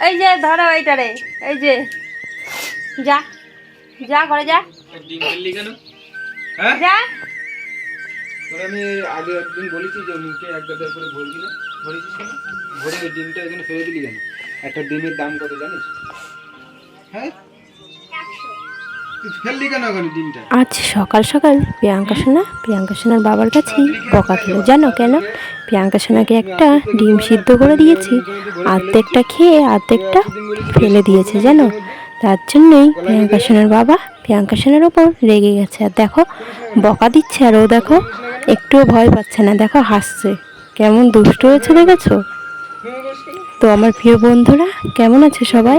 এইটারে এই যে। যা যা ঘরে যা। ডিম হ্যাঁ? যা। আমি আগে একদিন বলেছি যে মুখে এক গাদার করে ভরে দিলে। ভরেছিস কেন? ভরে ডিমটা এখানে ফেলে দিলি কেন? একটা ডিমের দাম কত জানিস? হ্যাঁ? আজ সকাল সকাল প্রিয়াঙ্কা সোনা, প্রিয়াঙ্কা সোনার বাবার কাছেই বকা খেলো। জানো কেন? প্রিয়াঙ্কা সোনাকে একটা ডিম সিদ্ধ করে দিয়েছি অর্ধেকটা খেয়ে অর্ধেকটা ফেলে দিয়েছে, জানো? তার জন্যই প্রিয়াঙ্কা সোনার বাবা প্রিয়াঙ্কা সোনার ওপর রেগে গেছে। আর দেখো, বকা দিচ্ছে আর ও দেখো, একটুও ভয় পাচ্ছে না। দেখো, হাসছে। কেমন দুষ্ট হয়েছে, দেখেছ? তো আমার প্রিয় বন্ধুরা, কেমন আছে সবাই?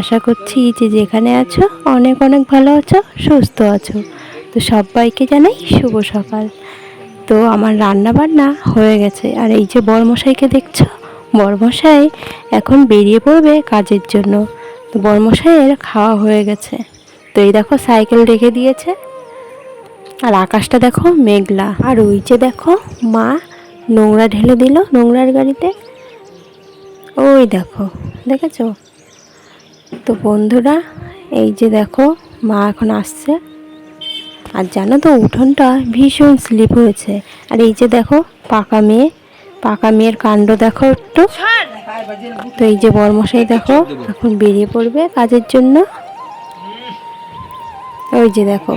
আশা করছি যে যেখানে আছো, অনেক অনেক ভালো আছো, সুস্থ আছো। তো সবাইকে জানাই শুভ সকাল। তো আমার রান্না বান্না হয়ে গেছে। আর এই যে বরমশাইকে দেখছ, বরমশাই এখন বেরিয়ে পড়বে কাজের জন্য। তো বরমশাইয়ের খাওয়া হয়ে গেছে। তো এই দেখো, সাইকেল রেখে দিয়েছে। আর আকাশটা দেখো মেঘলা। আর ওই যে দেখো মা নোংরা ঢেলে দিল নোংরার গাড়িতে। ওই দেখো, দেখেছ? তো বন্ধুরা, এই যে দেখো, মা এখন আসছে। আর জানো তো, উঠোনটা ভীষণ স্লিপ হয়েছে। আর এই যে দেখো, পাকা মেয়ে। পাকা মেয়ের কাণ্ড দেখো একটু। তো এই যে বর্মশাই দেখো, এখন বেরিয়ে পড়বে কাজের জন্য। ওই যে দেখো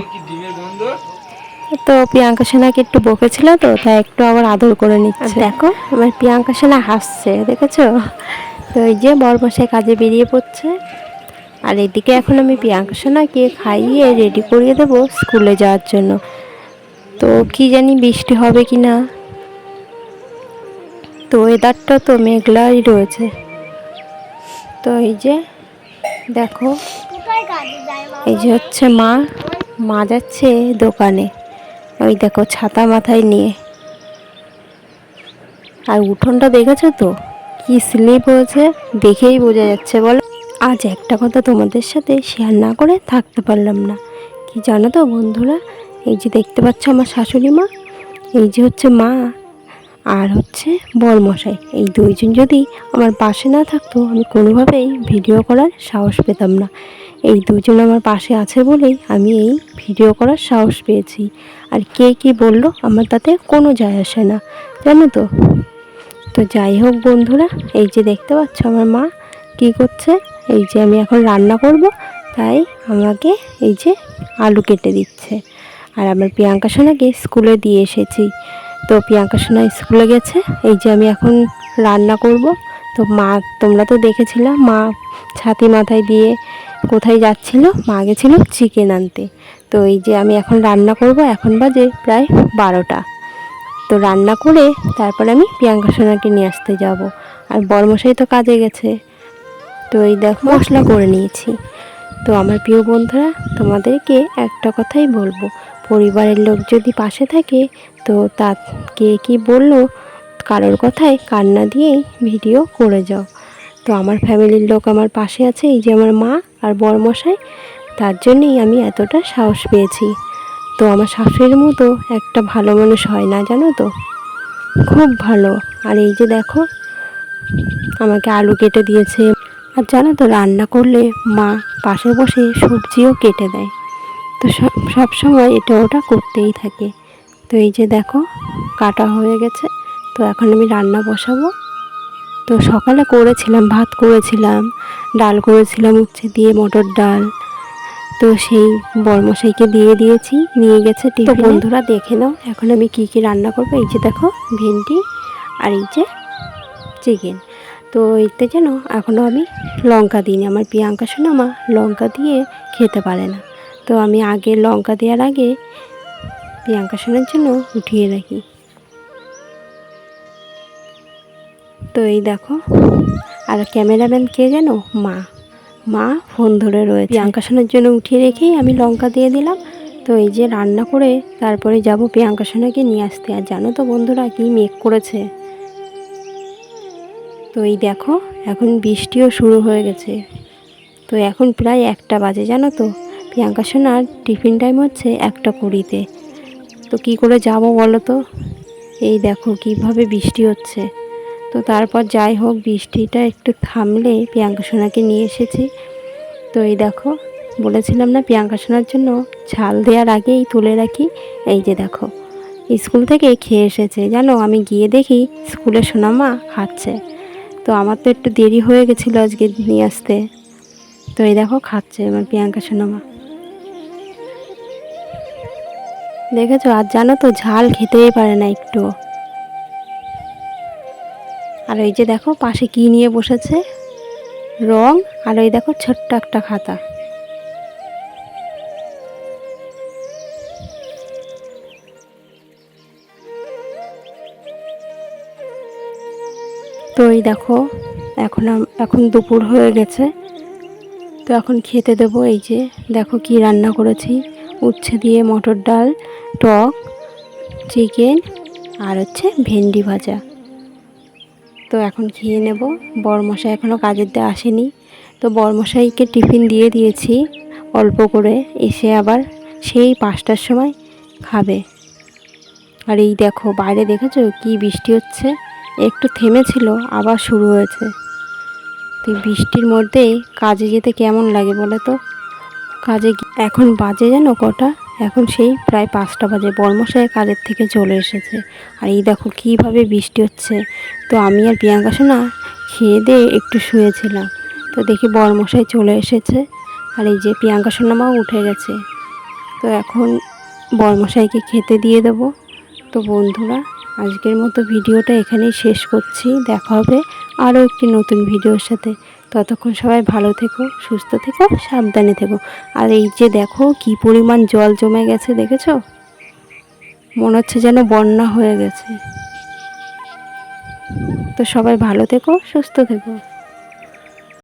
তো প্রিয়াঙ্কা সেনাকে একটু বকেছিল তো, তাই একটু আবার আদর করে নিচ্ছে। দেখো আমার প্রিয়াঙ্কা সেনা হাসছে, দেখেছ? তো এই যে বরমশাই কাজে বেরিয়ে পড়ছে। আর এদিকে এখন আমি প্রিয়াঙ্কা সেনাকে খাইয়ে রেডি করিয়ে দেবো স্কুলে যাওয়ার জন্য। তো কি জানি বৃষ্টি হবে কি না। তো ওয়েদারটা তো মেঘলাই রয়েছে। তো এই যে, দেখো, এই যে হচ্ছে মা মা যাচ্ছে দোকানে। ওই দেখো, ছাতা মাথায় নিয়ে। আর উঠোনটা দেখেছ তো? কি স্লিপ হয়েছে, দেখেই বোঝা যাচ্ছে, বলো। আজ একটা কথা তোমাদের সাথে শেয়ার না করে থাকতে পারলাম না। কি জানো তো বন্ধুরা? এই যে দেখতে পাচ্ছ আমার শাশুড়ি মা? এই যে হচ্ছে মা আর হচ্ছে বরমশাই। এই দুইজন যদি আমার পাশে না থাকতো, আমি কোনোভাবেই ভিডিও করার সাহস পেতাম না। এই দুজন আমার পাশে আছে বলেই আমি এই ভিডিও করার সাহস পেয়েছি। আর কে কি বলল আমার তাতে কোনো যায় আসে না, জানো তো? তো যাই হোক বন্ধুরা, এই যে দেখতে পাচ্ছ আমার মা কি করছে? এই যে আমি এখন রান্না করব, তাই আমাকে এই যে আলু কেটে দিচ্ছে। আর আমার প্রিয়াঙ্কা সোনাকে স্কুলে দিয়ে এসেছি। তো প্রিয়াঙ্কা সোনা স্কুলে গেছে, এই যে আমি এখন রান্না করব। তো মা, তোমরা তো দেখেছিলাম মা ছাতি মাথায় দিয়ে কোথায় যাচ্ছিল? মা গেছিল চিকেন আনতে। তো এই যে আমি এখন রান্না করব, এখন বাজে প্রায় বারোটা। তো রান্না করে তারপরে আমি প্রিয়াঙ্কা সোনাকে নিয়ে আসতে যাব। আর বরমশাই তো কাজে গেছে। তো এই দেখো, মশলা করে নিয়েছি। তো আমার প্রিয় বন্ধুরা, তোমাদেরকে একটা কথাই বলব। পরিবারের লোক যদি পাশে থাকে, তো তা কে কী বলল, কারোর কথায় কান্না দিয়েই ভিডিও করে যাও। তো আমার ফ্যামিলির লোক আমার পাশে আছে, এই যে আমার মা আর বরমশাই, তার জন্যই আমি এতটা সাহস পেয়েছি। তো আমার শাশুড়ির মতো একটা ভালো মানুষ হয় না, জানো তো? খুব ভালো। আর এই যে দেখো, আমাকে আলু কেটে দিয়েছে। আর জানো তো, রান্না করলে মা পাশে বসে সবজিও কেটে দেয়। তো সব সময় এটা ওটা করতেই থাকে। তো এই যে দেখো, কাটা হয়ে গেছে। তো এখন আমি রান্না বসাবো। তো সকালে করেছিলাম ভাত করেছিলাম ডাল করেছিলাম উচ্ছে দিয়ে মটর ডাল। তো সেই বরমশাইকে দিয়ে দিয়েছি নিয়ে গেছে তো বন্ধুরা দেখে নাও এখন আমি কি কি রান্না করব। এই যে দেখো ভেন্ডি আর এই যে চিকেন। তো এতে যেন এখনও আমি লঙ্কা দিইনি। আমার প্রিয়াঙ্কা শোনা মা লঙ্কা দিয়ে খেতে পারে না। তো আমি আগে লঙ্কা দেওয়ার আগে প্রিয়াঙ্কা সোনার জন্য উঠিয়ে রাখি। তো এই দেখো। আর ক্যামেরাম্যান কে যেন? মা। মা ফোন ধরে রয়েছে। প্রিয়াঙ্কা জন্য উঠিয়ে রেখেই আমি লঙ্কা দিয়ে দিলাম। তো এই যে রান্না করে তারপরে যাব প্রিয়াঙ্কা সোনাকে নিয়ে আসতে। আর জানো তো বন্ধুরা কি মেঘ করেছে? তো এই দেখো, এখন বৃষ্টিও শুরু হয়ে গেছে। তো এখন প্রায় একটা বাজে, জানো তো? প্রিয়াঙ্কা সোনার টিফিন টাইম হচ্ছে একটা কুড়িতে। তো কি করে যাব বলো তো? এই দেখো কীভাবে বৃষ্টি হচ্ছে। তো তারপর যাই হোক, বৃষ্টিটা একটু থামলে প্রিয়াঙ্কা সোনাকে নিয়ে এসেছি। তো এই দেখো, বলেছিলাম না প্রিয়াঙ্কা সোনার জন্য ঝাল দেওয়ার আগেই তুলে রাখি। এই যে দেখো, স্কুল থেকে খেয়ে এসেছে। জানো, আমি গিয়ে দেখি স্কুলে সোনামা খাচ্ছে। তো আমার তো একটু দেরি হয়ে গেছিল আজকে নিয়ে আসতে। তো এই দেখো, খাচ্ছে আমার প্রিয়াঙ্কা সোনামা। দেখেছ? আর জানো তো, ঝাল খেতেই পারে না একটু আর ওই যে দেখো, পাশে কি নিয়ে বসেছে? রং, আর ওই দেখো ছোট্ট একটা খাতা। তো এই দেখো, এখন এখন দুপুর হয়ে গেছে। তো এখন খেতে দেবো এই যে, দেখো কি রান্না করেছি। উচ্ছে দিয়ে মটর ডাল, টক, চিকেন, আর হচ্ছে ভেন্ডি ভাজা। তো এখন খেয়ে নেব। বরমশাই এখনও কাজের দিয়ে আসেনি। তো বরমশাইকে টিফিন দিয়ে দিয়েছি অল্প করে। এসে আবার সেই পাঁচটার সময় খাবে। আর এই দেখো, বাইরে দেখেছ কি বৃষ্টি হচ্ছে? একটু থেমেছিল, আবার শুরু হয়েছে। তো বৃষ্টির মধ্যেই কাজে যেতে কেমন লাগে বলো তো? কাজে এখন বাজে যেন কটা? এখন সেই প্রায় পাঁচটা বাজে। বর্মশাই কাজের থেকে চলে এসেছে। আর এই দেখো কীভাবে বৃষ্টি হচ্ছে। তো আমি আর প্রিয়াঙ্কা সোনা খেয়ে দিয়ে একটু শুয়েছিলাম। তো দেখি বর্মশাই চলে এসেছে। আর এই যে প্রিয়াঙ্কা সোনামাও উঠে গেছে। তো এখন বর্মশাইকে খেতে দিয়ে দেবো। তো বন্ধুরা, আজকের মতো ভিডিওটা এখানেই শেষ করছি। দেখা হবে আরও একটি নতুন ভিডিওর সাথে। ততক্ষণ সবাই ভালো থেকো, সুস্থ থেকো, সাবধানে থেকো। আর এই যে দেখো কি পরিমাণ জল জমে গেছে, দেখেছ? মনে হচ্ছে যেন বন্যা হয়ে গেছে। তো সবাই ভালো থেকো, সুস্থ থেকো।